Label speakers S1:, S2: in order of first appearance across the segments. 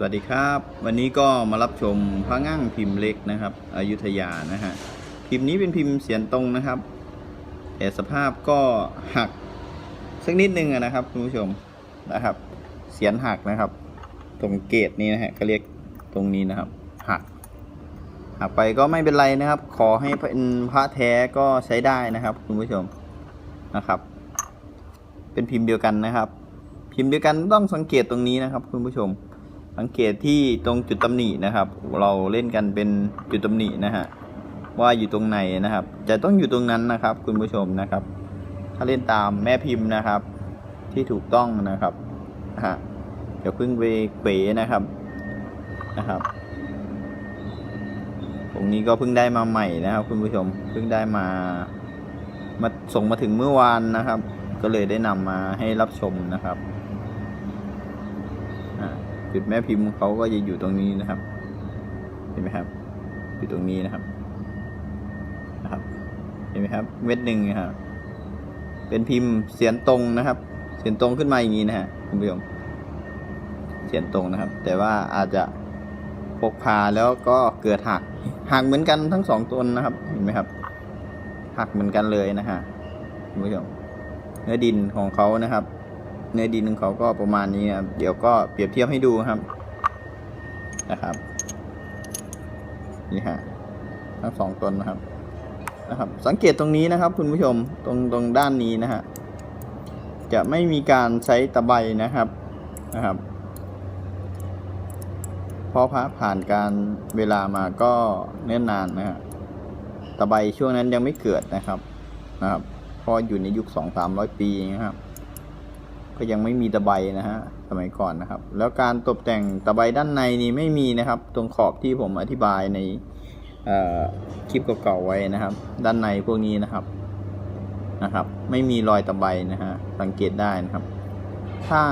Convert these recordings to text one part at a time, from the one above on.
S1: สวัสดีครับ วันนี้ก็มารับชมพระง่างพิมพ์เล็กนะครับอยุธยานะฮะพิมพ์นี้เป็นพิมพ์เสียนตรงนะครับแต่สภาพก็หักสักนิดนึงนะครับคุณผู้ชมนะครับ เสียนหักนะครับ ตรงเกตนี้นะฮะเขาเรียกตรงนี้นะครับ หักหักไปก็ไม่เป็นไรนะครับ ขอให้เป็นพระแท้ก็ใช้ได้นะครับ คุณผู้ชมนะครับ เป็นพิมพ์เดียวกันนะครับ พิมพ์เดียวกันต้องสังเกตตรงนี้นะครับ คุณผู้ชม สังเกตที่ตรงจุดตำหนินะครับ เราเล่นกันเป็นจุดตำหนินะฮะว่าอยู่ตรงไหนนะครับ จะต้องอยู่ตรงนั้นนะครับ คุณผู้ชมนะครับ ถ้าเล่นตามแม่พิมพ์นะครับ ที่ถูกต้องนะครับฮะเดี๋ยวเพิ่งไปเป๋นะครับนะครับตรงนี้ก็เพิ่งได้มาใหม่นะครับ คุณผู้ชมเพิ่งได้มามาส่งมาถึงเมื่อวานนะครับ ก็เลยได้นำมาให้รับชมนะครับอ่า จุดแม่พิมพ์เขาก็จะอยู่ตรงนี้นะครับ เห็นไหมครับ อยู่ตรงนี้นะครับ นะครับ เห็นไหมครับ เม็ดหนึ่งนะครับ เป็นพิมพ์เสียนตรงนะครับ เสียนตรงขึ้นมาอย่างนี้นะฮะคุณผู้ชม เสียนตรงนะครับ แต่ว่าอาจจะพกพาแล้วก็เกิดหัก หักเหมือนกันทั้งสองต้นนะครับ เห็นไหมครับ หักเหมือนกันเลยนะฮะคุณผู้ชม เนื้อดินของเขานะครับ เนื้อดินของเขาก็ประมาณนี้นะครับเดี๋ยวก็เปรียบเทียบให้ดูครับนะครับนี่ฮะทั้งสองตนนะครับนะครับ สังเกตตรงนี้นะครับ คุณผู้ชมตรงตรงด้านนี้นะฮะจะไม่มีการใช้ตะไบนะครับนะครับเพราะพระผ่านการเวลามาก็เนิ่นนานนะฮะตะไบช่วงนั้นยังไม่เกิดนะครับนะครับพราะอยู่ในยุคสองสามร้อยปีนะครับ ก็ยังไม่มีตะไบนะฮะสมัยก่อนนะครับ แล้วการตกแต่งตะไบด้านในนี่ไม่มีนะครับ ตรงขอบที่ผมอธิบายในคลิปเก่าๆไว้นะครับ ด้านในพวกนี้นะครับนะครับ ไม่มีรอยตะไบนะฮะสังเกตได้นะครับ ถ้า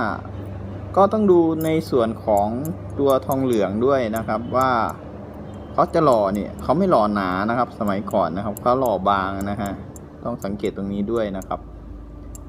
S1: ก็ต้องดูในส่วนของตัวทองเหลืองด้วยนะครับว่าเขาจะหล่อเนี่ยเขาไม่หล่อหนานะครับ สมัยก่อนนะครับเขาหล่อบางนะฮะต้องสังเกตตรงนี้ด้วยนะครับ